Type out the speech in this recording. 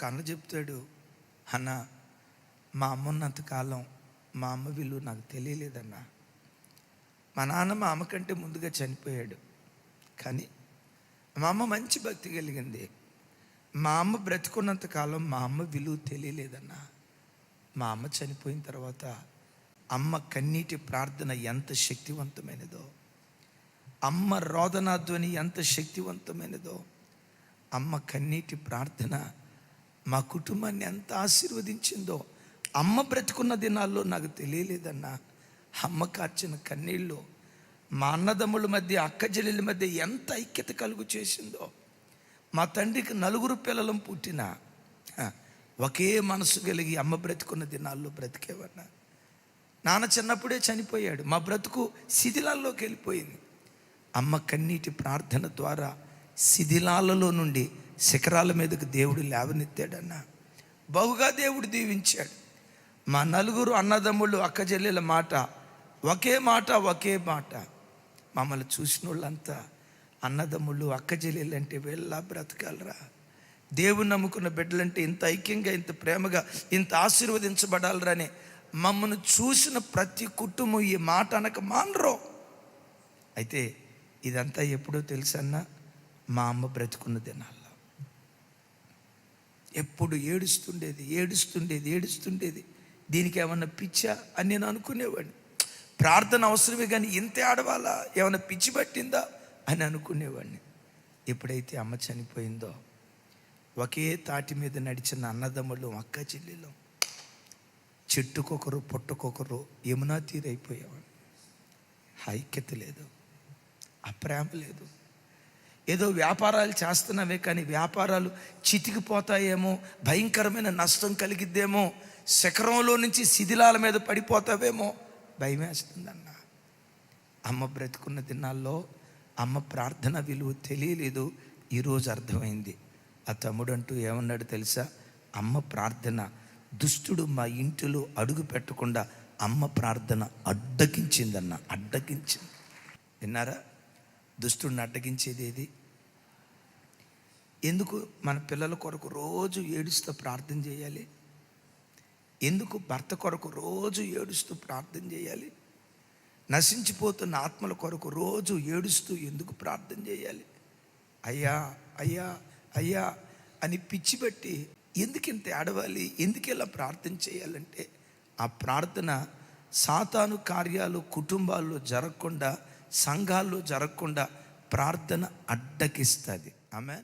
ఒక అన్న చెప్తాడు అన్న మా అమ్మ ఉన్నంతకాలం మా అమ్మ విలువ నాకు తెలియలేదన్నా. మా నాన్న మా అమ్మ కంటే ముందుగా చనిపోయాడు. కానీ మా అమ్మ మంచి భక్తి కలిగింది. మా అమ్మ బ్రతుకున్నంత కాలం మా అమ్మ విలువ తెలియలేదన్నా. మా అమ్మ చనిపోయిన తర్వాత అమ్మ కన్నీటి ప్రార్థన ఎంత శక్తివంతమైనదో అమ్మ రోదనాధ్వని ఎంత శక్తివంతమైనదో అమ్మ కన్నీటి ప్రార్థన మా కుటుంబాన్ని ఎంత ఆశీర్వదించిందో అమ్మ బ్రతుకున్న దినాల్లో నాకు తెలియలేదన్నా. అమ్మ కార్చిన కన్నీళ్ళు మా అన్నదమ్ముల మధ్య అక్క చెల్లెల మధ్య ఎంత ఐక్యత కలుగు చేసిందో. మా తండ్రికి నలుగురు పిల్లలం పుట్టిన ఒకే మనసు కలిగి అమ్మ బ్రతుకున్న దినాల్లో బ్రతికేవన్నా. నాన్న చిన్నప్పుడే చనిపోయాడు మా బ్రతుకు శిథిలాల్లోకి వెళ్ళిపోయింది అమ్మ కన్నీటి ప్రార్థన ద్వారా శిథిలాలలో నుండి శిఖరాల మీదకు దేవుడు లేవనెత్తాడన్న. బహుగా దేవుడు దీవించాడు. మా నలుగురు అన్నదమ్ముళ్ళు అక్క చెల్లెల మాట ఒకే మాట ఒకే మాట. మమ్మల్ని చూసిన వాళ్ళంతా అన్నదమ్ముళ్ళు అక్క చెల్లెలు అంటే వెళ్ళా బ్రతకాలరా. దేవుని నమ్ముకున్న బిడ్డలంటే ఇంత ఐక్యంగా ఇంత ప్రేమగా ఇంత ఆశీర్వదించబడాలరా అని మమ్మల్ని చూసిన ప్రతి కుటుంబం ఈ మాట అనక మానరు. అయితే ఇదంతా ఎప్పుడో తెలుసన్నా మా అమ్మ బ్రతుకున్న దినాలు. ఎప్పుడు ఏడుస్తుండేది ఏడుస్తుండేది ఏడుస్తుండేది. దీనికి ఏమన్నా పిచ్చా అని నేను అనుకునేవాడిని. ప్రార్థన అవసరమే కానీ ఇంత ఆడవాలా ఏమైనా పిచ్చి పట్టిందా అని అనుకునేవాడిని. ఎప్పుడైతే అమ్మ చనిపోయిందో ఒకే తాటి మీద నడిచిన అన్నదమ్ములు అక్క చెల్లెలు చెట్టుకొకరు పుట్టకొకరు యమునా తీరైపోయేవాడు. ఐక్యత లేదు ఆ ప్రేమ లేదు. ఏదో వ్యాపారాలు చేస్తున్నావే కానీ వ్యాపారాలు చితికిపోతాయేమో భయంకరమైన నష్టం కలిగిద్దేమో శకరంలో నుంచి శిథిలాల మీద పడిపోతావేమో భయం వేస్తుందన్న. అమ్మ బ్రతుకున్న దినాల్లో అమ్మ ప్రార్థన విలువ తెలియలేదు. ఈరోజు అర్థమైంది. ఆ తమ్ముడు అంటూ ఏమన్నాడు తెలుసా? అమ్మ ప్రార్థన దుష్టుడు మా ఇంటిలో అడుగు పెట్టకుండా అమ్మ ప్రార్థన అడ్డగించిందన్న అడ్డగించింది. విన్నారా? దుష్టుడిని అడ్డగించేది ఏది? ఎందుకు మన పిల్లల కొరకు రోజు ఏడుస్తూ ప్రార్థన చేయాలి? ఎందుకు భర్త కొరకు రోజు ఏడుస్తూ ప్రార్థన చేయాలి? నశించిపోతున్న ఆత్మల కొరకు రోజు ఏడుస్తూ ఎందుకు ప్రార్థన చేయాలి? అయ్యా అయ్యా అయ్యా అని పిచ్చిపెట్టి ఎందుకు ఇంత ఏడవాలి? ఎందుకు ఇలా ప్రార్థన చేయాలంటే ఆ ప్రార్థన సాతాను కార్యాలు కుటుంబాల్లో జరగకుండా సంఘాల్లో జరగకుండా ప్రార్థన అడ్డకిస్తుంది. ఆమె